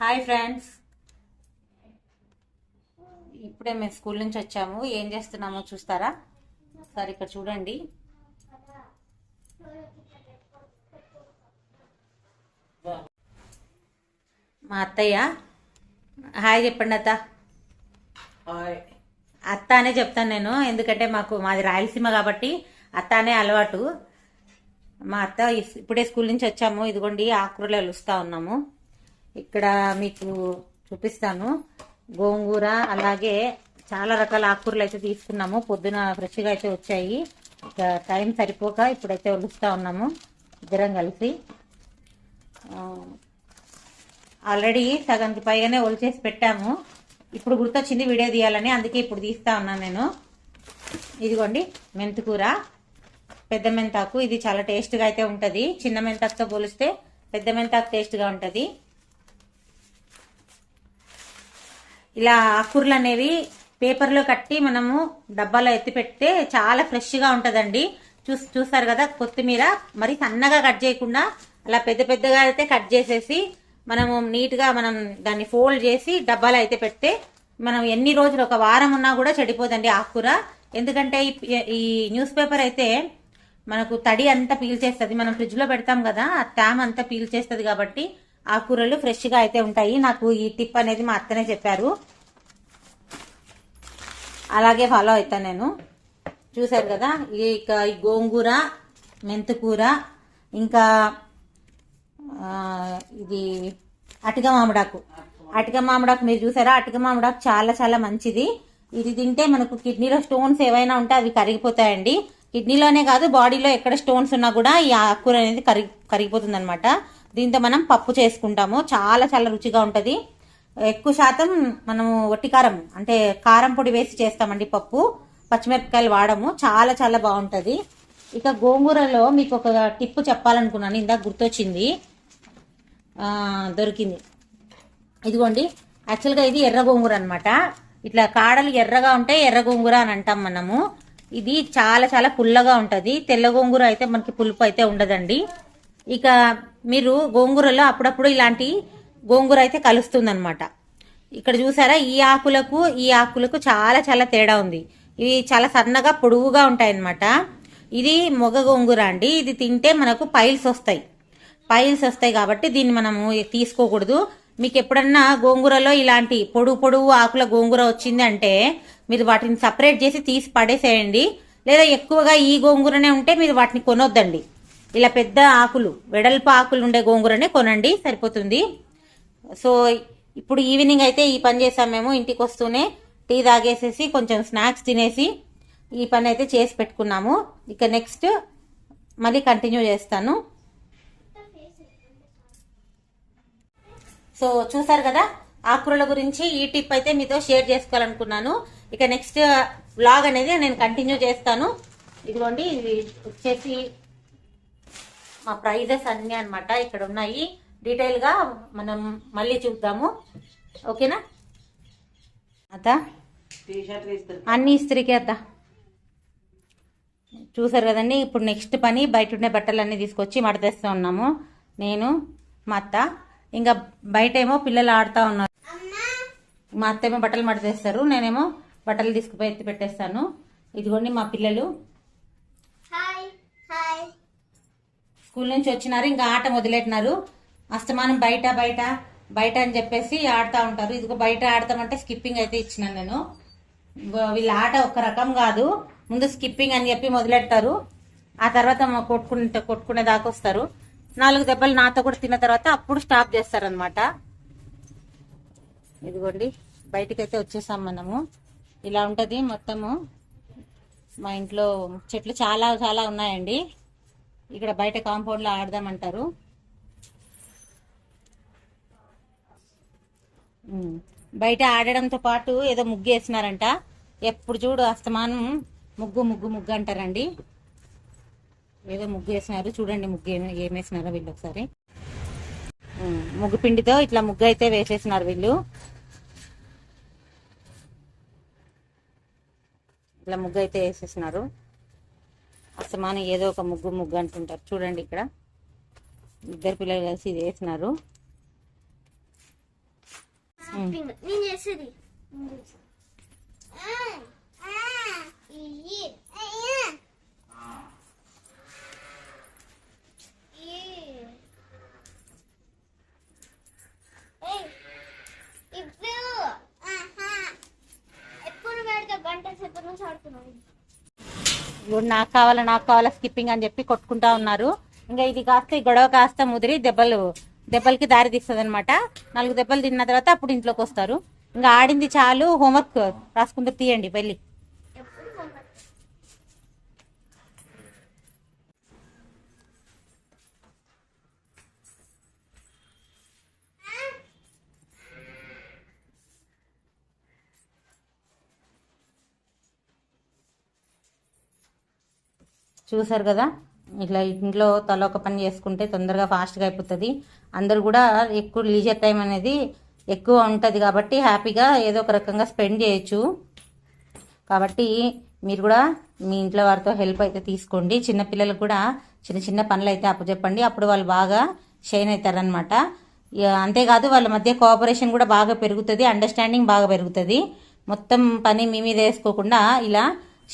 Hi friends. ఇప్పుడే మేము school నుంచి వచ్చాము. ఏం చేస్తున్నామో చూస్తారా? ఒకసారి ఇక్కడ చూడండి. మా అత్తయ్య. హాయ్ చెప్పండి అత్త. హాయ్. అత్త అనే చెప్తాను నేను ఎందుకంటే మాకు మాది రాయలసీమ కాబట్టి అత్త అనే అలవాటు. మా అత్త ఇప్పుడే స్కూల్ నుంచి వచ్చాము. ఇదిగోండి ఆకుకూరలు వెలుస్తా ఉన్నాము. ఇక్కడ మీకు చూపిస్తాను. గోంగూర అలాగే చాలా రకాల ఆకుకూరలు అయితే తీసుకున్నాము. పొద్దున ఫ్రెష్గా అయితే వచ్చాయి. టైం సరిపోక ఇప్పుడైతే వలుస్తూ ఉన్నాము. ఇద్దరం కలిసి. ఆల్రెడీ సగానికి పైగానే ఒలిచేసి పెట్టాము. ఇప్పుడు గుర్తొచ్చింది వీడియో తీయాలని అందుకే ఇప్పుడు తీస్తా ఉన్నాను నేను. ఇదిగోండి మెంతికూర. పెద్ద మెంతాకు ఇది చాలా టేస్ట్గా అయితే ఉంటుంది. చిన్న మెంతాకుతో పోలిస్తే పెద్ద మెంతాకు టేస్ట్గా ఉంటుంది. ఇలా ఆకుకూరలు అనేవి పేపర్లో కట్టి మనము డబ్బాలో ఎత్తి పెడితే చాలా ఫ్రెష్గా ఉంటుందండి. చూస్ చూస్తారు కదా కొత్తిమీర మరి సన్నగా కట్ చేయకుండా అలా పెద్ద పెద్దగా అయితే కట్ చేసేసి మనము నీట్గా మనం దాన్ని ఫోల్డ్ చేసి డబ్బాలో అయితే పెడితే మనం ఎన్ని రోజులు ఒక వారం ఉన్నా కూడా చెడిపోదండి ఆకుకూర ఎందుకంటే ఈ- న్యూస్ పేపర్ అయితే మనకు తడి అంతా పీల్చేస్తుంది. మనం ఫ్రిడ్జ్లో పెడతాం కదా ఆ తేమ అంతా పీల్చేస్తుంది కాబట్టి ఆకుకూరలు ఫ్రెష్గా అయితే ఉంటాయి. నాకు ఈ టిప్ అనేది మా అత్తనే చెప్పారు. అలాగే ఫాలో అవుతాను నేను. చూశారు కదా? ఈ ఇక ఈ గోంగూర మెంతుకూర ఇంకా ఇది అటిక మామిడాకు. అటిక మామిడాకు మీరు చూసారా? అటిక మామిడాకు చాలా చాలా మంచిది. ఇది తింటే మనకు కిడ్నీలో స్టోన్స్ ఏవైనా ఉంటే అవి కరిగిపోతాయండి. కిడ్నీలోనే కాదు బాడీలో ఎక్కడ స్టోన్స్ ఉన్నా కూడా ఈ ఆకుకూర అనేది కరిగి కరిగిపోతుంది అనమాట దీంతో మనం పప్పు చేసుకుంటాము. చాలా చాలా రుచిగా ఉంటుంది. ఎక్కువ శాతం మనము వట్టి కారం అంటే కారం పొడి వేసి చేస్తామండి పప్పు. పచ్చిమిరపకాయలు వాడము. చాలా చాలా బాగుంటుంది. ఇక గోంగూరలో మీకు ఒక టిప్పు చెప్పాలనుకున్నాను. ఇందాక గుర్తొచ్చింది. దొరికింది. ఇదిగోండి. యాక్చువల్గా ఇది ఎర్ర గోంగూర అనమాట ఇట్లా కాడలు ఎర్రగా ఉంటే ఎర్ర గోంగూర అని అంటాం మనము. ఇది చాలా చాలా పుల్లగా ఉంటుంది. తెల్ల గోంగూర అయితే మనకి పులుపు అయితే ఉండదండి. ఇక మీరు గోంగూరలో అప్పుడప్పుడు ఇలాంటి గోంగూర అయితే కలుస్తుంది ఇక్కడ చూసారా ఈ ఆకులకు ఈ ఆకులకు చాలా చాలా తేడా ఉంది. ఇవి చాలా సన్నగా పొడువుగా ఉంటాయన్నమాట. ఇది మొగ గోంగూర అండి. ఇది తింటే మనకు పైల్స్ వస్తాయి. పైల్స్ వస్తాయి కాబట్టి దీన్ని మనము తీసుకోకూడదు. మీకు ఎప్పుడన్నా గోంగూరలో ఇలాంటి పొడువు పొడువు ఆకుల గోంగూర వచ్చింది అంటే మీరు వాటిని సపరేట్ చేసి తీసి పడేసేయండి. లేదా ఎక్కువగా ఈ గోంగూరనే ఉంటే మీరు వాటిని కొనొద్దండి. ఇలా పెద్ద ఆకులు వెడల్పు ఆకులు ఉండే గోంగూరనే కొనండి సరిపోతుంది. సో ఇప్పుడు ఈవినింగ్ అయితే ఈ పని చేసాం మేము ఇంటికి వస్తూనే టీ తాగేసేసి కొంచెం స్నాక్స్ తినేసి ఈ పని అయితే చేసి పెట్టుకున్నాము. ఇక నెక్స్ట్ మళ్ళీ కంటిన్యూ చేస్తాను. సో చూసారు కదా ఆకుకూరల గురించి ఈ టిప్ అయితే మీతో షేర్ చేసుకోవాలనుకున్నాను. ఇక నెక్స్ట్ వ్లాగ్ అనేది నేను కంటిన్యూ చేస్తాను. ఇదిగోండి ఇది వచ్చేసి మా ప్రైజెస్ అన్నీ అన్నమాట ఇక్కడ ఉన్నాయి. డీటెయిల్గా మనం మళ్ళీ చూద్దాము. ఓకేనా? ఇస్తారు. అన్ని ఇస్త్రీకే అత్త. చూసారు కదండి ఇప్పుడు నెక్స్ట్ పని బయట ఉండే బట్టలన్నీ తీసుకొచ్చి మడతేస్తూ ఉన్నాము. నేను మా అత్త. ఇంకా బయట ఏమో పిల్లలు ఆడుతూ ఉన్నారు. మా అత్త ఏమో బట్టలు మడతేస్తారు నేనేమో బట్టలు తీసుకుపోయి ఎత్తి పెట్టేస్తాను. ఇదిగోండి మా పిల్లలు హాయ్ హాయ్ స్కూల్ నుంచి వచ్చినారు ఇంకా ఆట మొదలెట్టినారు. అస్తమానం బయట బయట బయట అని చెప్పేసి ఆడుతూ ఉంటారు. ఇదిగో బయట ఆడతామంటే స్కిప్పింగ్ అయితే ఇచ్చినాను నేను. వీళ్ళ ఆట ఒక రకం కాదు. ముందు స్కిప్పింగ్ అని చెప్పి మొదలెడతారు. ఆ తర్వాత కొట్టుకునే కొట్టుకుంటే కొట్టుకునే దాకా వస్తారు. నాలుగు దెబ్బలు నాతో కూడా తిన్న తర్వాత అప్పుడు స్టాప్ చేస్తారనమాట ఇదిగోండి బయటకైతే వచ్చేసాం మనము. ఇలా ఉంటుంది మొత్తము. మా ఇంట్లో చెట్లు చాలా చాలా ఉన్నాయండి. ఇక్కడ బయట కాంపౌండ్లో ఆడదామంటారు. బయట ఆడడంతో పాటు ఏదో ముగ్గు వేసినారంట. ఎప్పుడు చూడు అస్తమానం ముగ్గు ముగ్గు ముగ్గు అంటారండి. ఏదో ముగ్గు వేసినారు. చూడండి ముగ్గు ఏం వేసినారో వీళ్ళు ఒకసారి. ముగ్గు పిండితో ఇట్లా ముగ్గు అయితే వేసేసినారు వీళ్ళు. ఇట్లా ముగ్గు అయితే వేసేసినారు. అస్తమానం ఏదో ఒక ముగ్గు ముగ్గు అంటుంటారు. చూడండి ఇక్కడ. ఇద్దరు పిల్లలు కలిసి ఇది వేసినారు. నేను చేసేది నేను చేసేది. ఆ, ఆ, ఇయ్యి. అయ్యా. ఇయ్యి. ఏయ్, ఇవ్వు. ఆహా. ఎప్పుడు పెడతా గంట సేపు నుంచి ఆడుతున్నాను ఇప్పుడు నాకు కావాలా నాకు కావాలా స్కిప్పింగ్ అని చెప్పి కొట్టుకుంటా ఉన్నారు. ఇంకా ఇది కాస్త ఈ గొడవ కాస్త ముదిరి దెబ్బలు దెబ్బలకి దారి తీస్తుంది అనమాట నాలుగు దెబ్బలు తిన్న తర్వాత అప్పుడు ఇంట్లోకి వస్తారు. ఇంకా ఆడింది చాలు హోంవర్క్ రాసుకుంటూ తీయండి వెళ్ళి ఎప్పుడు homework? చూసారు కదా? ఇట్లా ఇంట్లో తల ఒక పని చేసుకుంటే తొందరగా ఫాస్ట్గా అయిపోతుంది. అందరు కూడా ఎక్కువ లీజర్ టైం అనేది ఎక్కువ ఉంటుంది కాబట్టి హ్యాపీగా ఏదో ఒక రకంగా స్పెండ్ చేయొచ్చు. కాబట్టి మీరు కూడా మీ ఇంట్లో వారితో హెల్ప్ అయితే తీసుకోండి. చిన్నపిల్లలకు కూడా చిన్న చిన్న పనులు అయితే అప్పచెప్పండి. అప్పుడు వాళ్ళు బాగా షైన్ అవుతారనమాట ఇక అంతేకాదు వాళ్ళ మధ్య కోఆపరేషన్ కూడా బాగా పెరుగుతుంది అండర్స్టాండింగ్ బాగా పెరుగుతుంది. మొత్తం పని మీ మీద వేసుకోకుండా ఇలా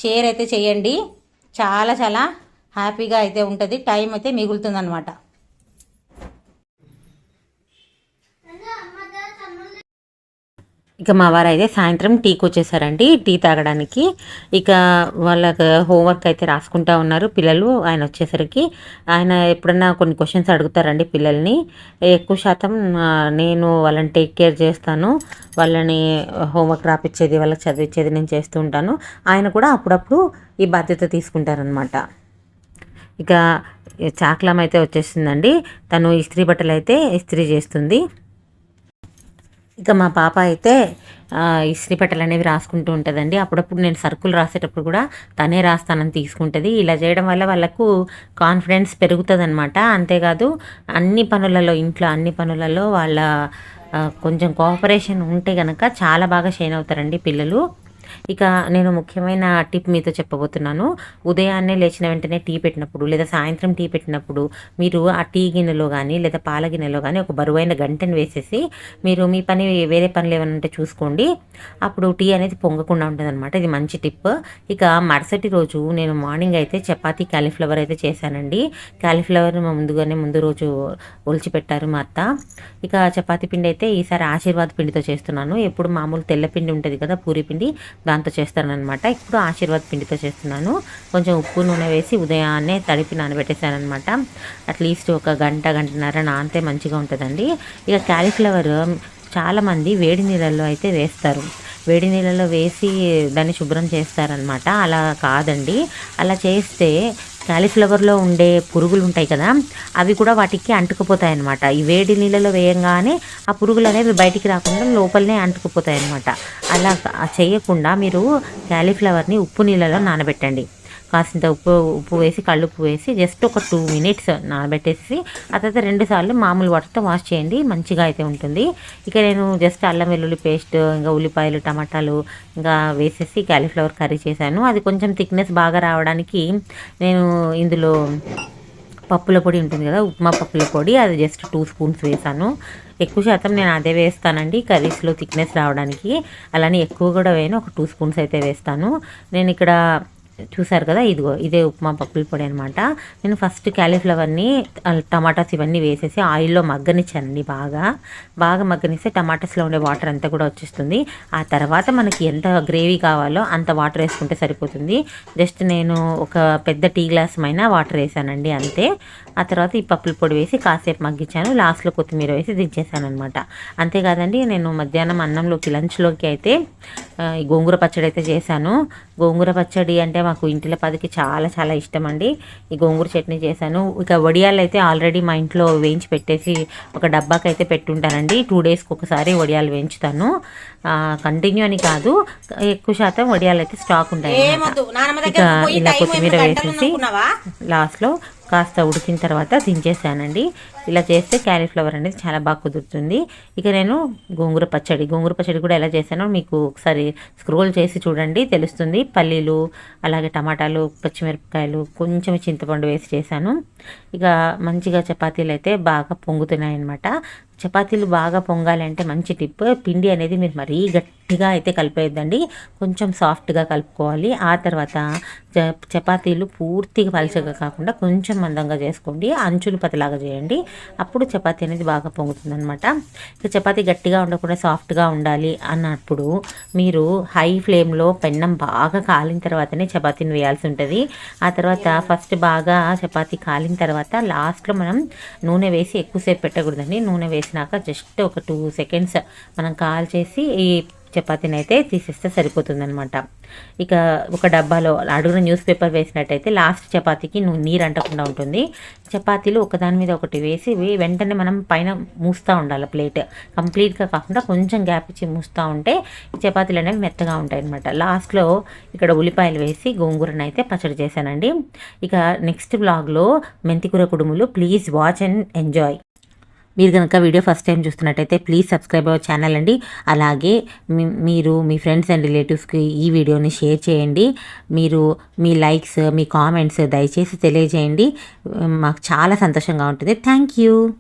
షేర్ అయితే చేయండి. చాలా చాలా హ్యాపీగా అయితే ఉంటుంది. టైం అయితే మిగులుతుంది అనమాట ఇక మా వారు అయితే సాయంత్రం టీకి వచ్చేసారండి టీ తాగడానికి. ఇక వాళ్ళకి హోంవర్క్ అయితే రాసుకుంటా ఉన్నారు పిల్లలు. ఆయన వచ్చేసరికి ఆయన ఎప్పుడన్నా కొన్ని క్వశ్చన్స్ అడుగుతారండి పిల్లల్ని. ఎక్కువ శాతం నేను వాళ్ళని టేక్ కేర్ చేస్తాను. వాళ్ళని హోంవర్క్ రాపిచ్చేది వాళ్ళకి చదివించేది నేను చేస్తూ ఉంటాను. ఆయన కూడా అప్పుడప్పుడు ఈ బాధ్యత తీసుకుంటారనమాట ఇక చాక్లం అయితే వచ్చేసిందండి తను ఇస్త్రీ బట్టలు అయితే ఇస్త్రీ చేస్తుంది. ఇక మా పాప అయితే ఆ, ఇస్త్రీ పెట్టలు అనేవి రాసుకుంటూ ఉంటుందండి. అప్పుడప్పుడు నేను సర్కులు రాసేటప్పుడు కూడా తనే రాస్తానని తీసుకుంటుంది. ఇలా చేయడం వల్ల వాళ్ళకు కాన్ఫిడెన్స్ పెరుగుతుంది అనమాట అంతేకాదు అన్ని పనులలో ఇంట్లో అన్ని పనులలో వాళ్ళ కొంచెం కోఆపరేషన్ ఉంటే కనుక చాలా బాగా షైన్ అవుతారండి పిల్లలు. ఇక నేను ముఖ్యమైన టిప్ మీతో చెప్పబోతున్నాను. ఉదయాన్నే లేచిన వెంటనే టీ పెట్టినప్పుడు లేదా సాయంత్రం టీ పెట్టినప్పుడు మీరు ఆ టీ గిన్నెలో కానీ లేదా పాల గిన్నెలో కానీ ఒక బరువైన గంటను వేసేసి మీరు మీ పని వేరే పనులు ఏమైనా ఉంటే చూసుకోండి. అప్పుడు టీ అనేది పొంగకుండా ఉంటుంది ఇది మంచి టిప్. ఇక మరుసటి రోజు నేను మార్నింగ్ అయితే చపాతీ క్యాలీఫ్లవర్ అయితే చేశానండి. క్యాలీఫ్లవర్ మా ముందుగానే ముందు రోజు ఒలిచిపెట్టారు మా అత్త. ఇక చపాతీ పిండి అయితే ఈసారి ఆశీర్వాద్ పిండితో చేస్తున్నాను. ఎప్పుడు మామూలు తెల్ల పిండి ఉంటుంది కదా పూరి పిండి. దాంతో చేస్తానన్నమాట. ఇప్పుడు ఆశీర్వాద్ పిండితో చేస్తున్నాను. కొంచెం ఉప్పు నూనె వేసి ఉదయాన్నే తడిపి నానబెట్టేశానమాట అట్లీస్ట్ ఒక గంట గంటన్నర నానితే మంచిగా ఉంటుందండి. ఇక క్యాలీఫ్లవర్ చాలామంది వేడి నీళ్ళల్లో అయితే వేస్తారు. వేడి నీళ్ళలో వేసి దాన్ని శుభ్రం చేస్తారనమాట అలా కాదండి. అలా చేస్తే క్యాలీఫ్లవర్లో ఉండే పురుగులు ఉంటాయి కదా అవి కూడా వాటికి అంటుకుపోతాయి అనమాట ఈ వేడి నీళ్ళలో వేయంగానే ఆ పురుగులు అనేవి బయటికి రాకుండా లోపలనే అంటుకుపోతాయి అనమాట అలా చేయకుండా మీరు క్యాలీఫ్లవర్ని ఉప్పు నీళ్ళలో నానబెట్టండి. కాసింత ఉప్పు ఉప్పు వేసి కళ్ళుప్పు వేసి జస్ట్ ఒక టూ మినిట్స్ నానబెట్టేసి ఆ తర్వాత రెండు సార్లు మామూలు వాటర్తో వాష్ చేయండి మంచిగా అయితే ఉంటుంది. ఇక నేను జస్ట్ అల్లం వెల్లుల్లి పేస్ట్ ఇంకా ఉల్లిపాయలు టమాటాలు ఇంకా వేసేసి క్యాలీఫ్లవర్ కర్రీ చేశాను. అది కొంచెం థిక్నెస్ బాగా రావడానికి నేను ఇందులో పప్పుల పొడి ఉంటుంది కదా ఉప్మా పప్పుల పొడి అది జస్ట్ టూ స్పూన్స్ వేసాను ఎక్కువ శాతం నేను అదే వేస్తానండి కర్రీస్లో థిక్నెస్ రావడానికి. అలానే ఎక్కువ కూడా వేయను ఒక టూ స్పూన్స్ అయితే వేస్తాను. నేను ఇక్కడ చూసారు కదా? ఇదిగో ఇదే ఉప్మా పప్పుల పొడి అనమాట నేను ఫస్ట్ క్యాలీఫ్లవర్ని టమాటాస్ ఇవన్నీ వేసేసి ఆయిల్లో మగ్గనిచ్చానండి బాగా. బాగా మగ్గనిస్తే టమాటాస్లో ఉండే వాటర్ అంతా కూడా వచ్చేస్తుంది. ఆ తర్వాత మనకి ఎంత గ్రేవీ కావాలో అంత వాటర్ వేసుకుంటే సరిపోతుంది. జస్ట్ నేను ఒక పెద్ద టీ గ్లాస్ మైన వాటర్ వేసానండి అంతే. ఆ తర్వాత ఈ పప్పుల పొడి వేసి కాసేపు మగ్గించాను. లాస్ట్లో కొత్తిమీర వేసి దించేసాను అనమాట అంతేకాదండి నేను మధ్యాహ్నం అన్నంలోకి లంచ్లోకి అయితే గోంగూర పచ్చడి అయితే చేశాను. గోంగూర పచ్చడి అంటే మాకు ఇంటిల పదికి చాలా చాలా ఇష్టం అండి ఈ గోంగూర చట్నీ చేశాను. ఇక వడియాలు అయితే ఆల్రెడీ మా ఇంట్లో వేయించి పెట్టేసి ఒక డబ్బాకి అయితే పెట్టుంటానండి టూ డేస్కి ఒకసారి వడియాలు వేయించుతాను. కంటిన్యూ అని కాదు ఎక్కువ శాతం వడియాలు అయితే స్టాక్ ఉంటాయి ఇక ఇలా కొత్తిమీర వేసేసి లాస్ట్లో కాస్త ఉడికిన తర్వాత దించేసానండి. ఇలా చేస్తే క్యాలీఫ్లవర్ అనేది చాలా బాగా కుదురుతుంది. ఇక నేను గోంగూర పచ్చడి గోంగూర పచ్చడి కూడా ఎలా చేశానో మీకు ఒకసారి స్క్రోల్ చేసి చూడండి తెలుస్తుంది. పల్లీలు అలాగే టమాటాలు పచ్చిమిరపకాయలు కొంచెం చింతపండు వేసి చేశాను. ఇక మంచిగా చపాతీలు అయితే బాగా పొంగుతున్నాయి అన్నమాట చపాతీలు బాగా పొంగాలి అంటే మంచి టిప్. పిండి అనేది మీరు మరీ గట్టిగా అయితే కలిపేయద్దండి. కొంచెం సాఫ్ట్గా కలుపుకోవాలి. ఆ తర్వాత చ- చపాతీలు పూర్తిగా పలచగా కాకుండా కొంచెం మందంగా చేసుకోండి. అంచులు పతలాగా చేయండి. అప్పుడు చపాతీ అనేది బాగా పొంగుతుంది అనమాట ఇక చపాతీ గట్టిగా ఉండకుండా సాఫ్ట్గా ఉండాలి అన్నప్పుడు మీరు హై ఫ్లేమ్లో పెన్నం బాగా కాలిన తర్వాతనే చపాతీని వేయాల్సి ఉంటుంది. ఆ తర్వాత ఫస్ట్ బాగా చపాతీ కాలిన తర్వాత లాస్ట్లో మనం నూనె వేసి ఎక్కువసేపు పెట్టకూడదండి. నూనె వేసినాక జస్ట్ ఒక టూ సెకండ్స్ మనం కాల్ చేసి ఈ చపాతీని అయితే తీసేస్తే సరిపోతుందనమాట ఇక ఒక డబ్బాలో అడుగున న్యూస్ పేపర్ వేసినట్టయితే లాస్ట్ చపాతీకి నీరు అంటకుండా ఉంటుంది. చపాతీలు ఒకదాని మీద ఒకటి వేసి వెంటనే మనం పైన మూస్తూ ఉండాలి ప్లేట్. కంప్లీట్గా కాకుండా కొంచెం గ్యాప్ ఇచ్చి మూస్తూ ఉంటే ఈ చపాతీలు అనేవి మెత్తగా ఉంటాయి అనమాట లాస్ట్లో ఇక్కడ ఉల్లిపాయలు వేసి గోంగూరను అయితే పచ్చడి చేశానండి. ఇక నెక్స్ట్ బ్లాగ్లో మెంతికూర కుడుములు ప్లీజ్ వాచ్ అండ్ ఎంజాయ్. మీరు కనుక వీడియో ఫస్ట్ టైం చూస్తున్నట్టయితే ప్లీజ్ సబ్స్క్రైబ్ అవర్ ఛానల్ అండి. అలాగే మీరు మీ ఫ్రెండ్స్ అండ్ రిలేటివ్స్కి ఈ వీడియోని షేర్ చేయండి. మీరు మీ లైక్స్ మీ కామెంట్స్ దయచేసి తెలియజేయండి. మాకు చాలా సంతోషంగా ఉంటుంది. Thank you